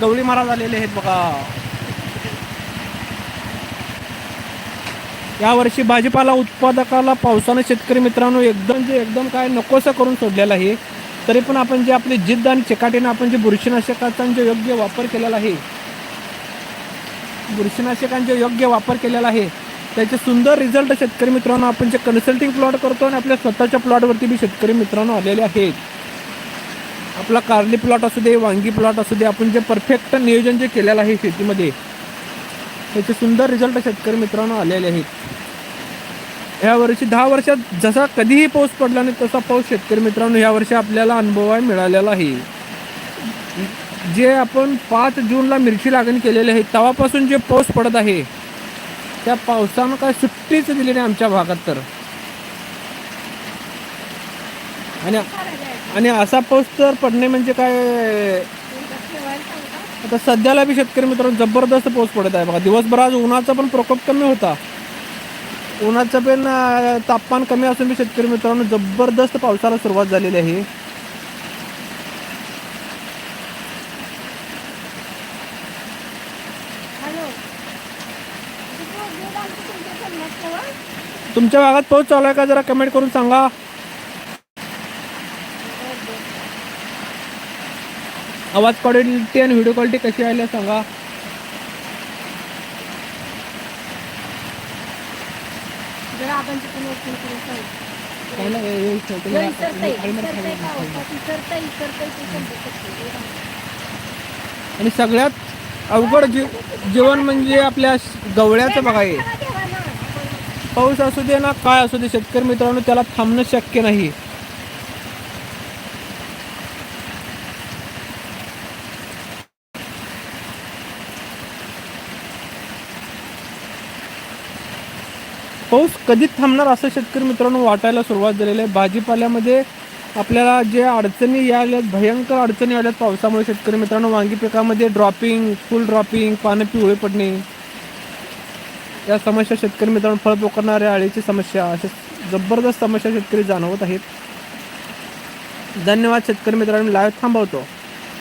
गवळी महाराज आलेले आहेत बघा. यावर्षी भाजीपाला उत्पादकाला पावसानं शेतकरी मित्रांनो एकदम जे एकदम काय नकोसं करून सोडलेलं आहे तरी पण आपण जे आपली जिद्द आणि चिकाटीनं आपण जे बुरशीनाशकाचा जो योग्य वापर केलेला आहे बुरशीनाशकांचा योग्य वापर केलेला आहे त्याचे सुंदर रिझल्ट शेतकरी मित्रांनो आपण जे कन्सल्टिंग प्लॉट करतो आणि आपल्या स्वतःच्या प्लॉटवरती बी शेतकरी मित्रांनो आलेले आहेत. आपला कारली प्लॉट असू दे वांगी प्लॉट असू दे आपण जे परफेक्ट नियोजन जे केलेलं आहे शेतीमध्ये त्याचे सुंदर रिझल्ट शेतकरी मित्रांनो आलेले आहेत. या वर्षी दहा वर्षात जसा कधीही पाऊस पडला नाही तसा पाऊस शेतकरी मित्रांनो या वर्षी आपल्याला अनुभवाय मिळालेला आहे. जे आपण पाच जूनला मिरची लागण केलेली आहे तेव्हापासून जे पाऊस पडत आहे त्या पावसानं काय सुट्टीच दिली नाही आमच्या भागात तर. आणि आणि असा पाऊस तर पडणे म्हणजे काय? आता सध्याला बी शेतकरी मित्रांनो जबरदस्त पाऊस पडत आहे बघा. दिवसभर आज उन्हाचा पण प्रकोप कमी होता. उन्हाचं पण तापमान कमी असून बी शेतकरी मित्रांनो जबरदस्त पावसाला सुरुवात झालेली आहे. तुमच्या भागात पाऊस चालू आहे का? जरा कमेंट करून सांगा. आवाज क्वालिटी आणि व्हिडिओ क्वालिटी कशी आली आहे सांगा. हे- हे. आणि सगळ्यात अवघड जी जीवन म्हणजे आपल्या गवळ्याचं बघा हे. पाऊस असू दे ना काय असू दे शेतकरी मित्रांनो त्याला थांबणं शक्य नाही. पाऊस कधीच थांबणार असं शेतकरी मित्रांनो वाटायला सुरुवात झालेली आहे. भाजीपाल्यामध्ये आपल्याला जे अडचणी यायल्यात भयंकर अडचणी आल्यात पावसामुळे शेतकरी मित्रांनो वांगी पिकामध्ये ड्रॉपिंग फुल ड्रॉपिंग पानं पिवळे पडणे. या समस्या शेतकरी मित्रांनो फळ पोकरणाऱ्या अळीची समस्या अशा जबरदस्त समस्या शेतकरी जाणवत आहेत. धन्यवाद शेतकरी मित्रांनो लाईव्ह थांबवतो.